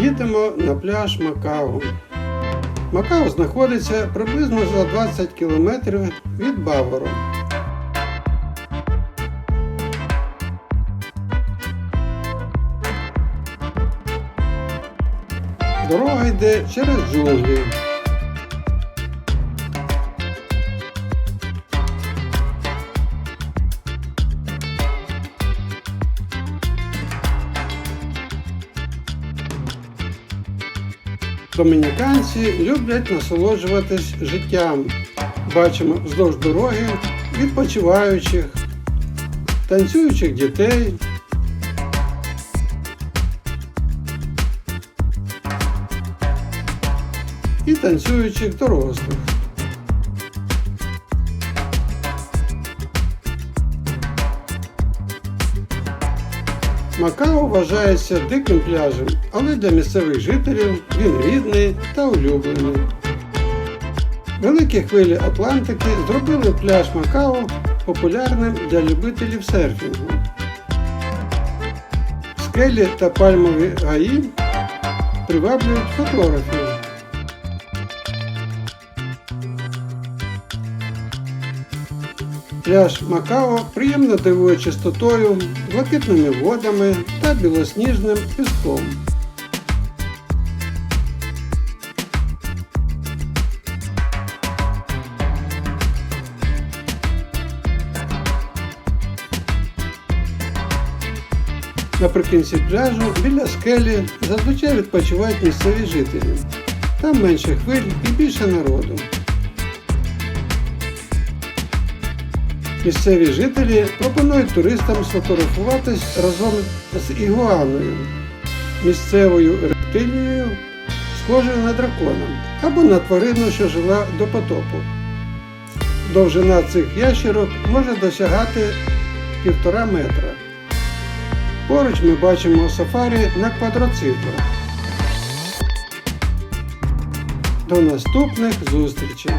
Їдемо на пляж Макао. Макао знаходиться приблизно за 20 кілометрів від Бавору. Дорога йде через джунглі. Домініканці люблять насолоджуватись життям. Бачимо вздовж дороги відпочиваючих, танцюючих дітей. І танцюючих дорослих. Макао вважається диким пляжем, але для місцевих жителів він рідний та улюблений. Великі хвилі Атлантики зробили пляж Макао популярним для любителів серфінгу. Скелі та пальмові гаї приваблюють фотографів. Пляж Макао приємно дивує чистотою, блакитними водами та білосніжним піском. Наприкінці пляжу біля скелі зазвичай відпочивають місцеві жителі. Там менше хвиль і більше народу. Місцеві жителі пропонують туристам сфотографуватись разом з ігуаною, місцевою рептилією, схожою на дракона, або на тварину, що жила до потопу. Довжина цих ящерок може досягати півтора метра. Поруч ми бачимо сафарі на квадроциклах. До наступних зустрічей!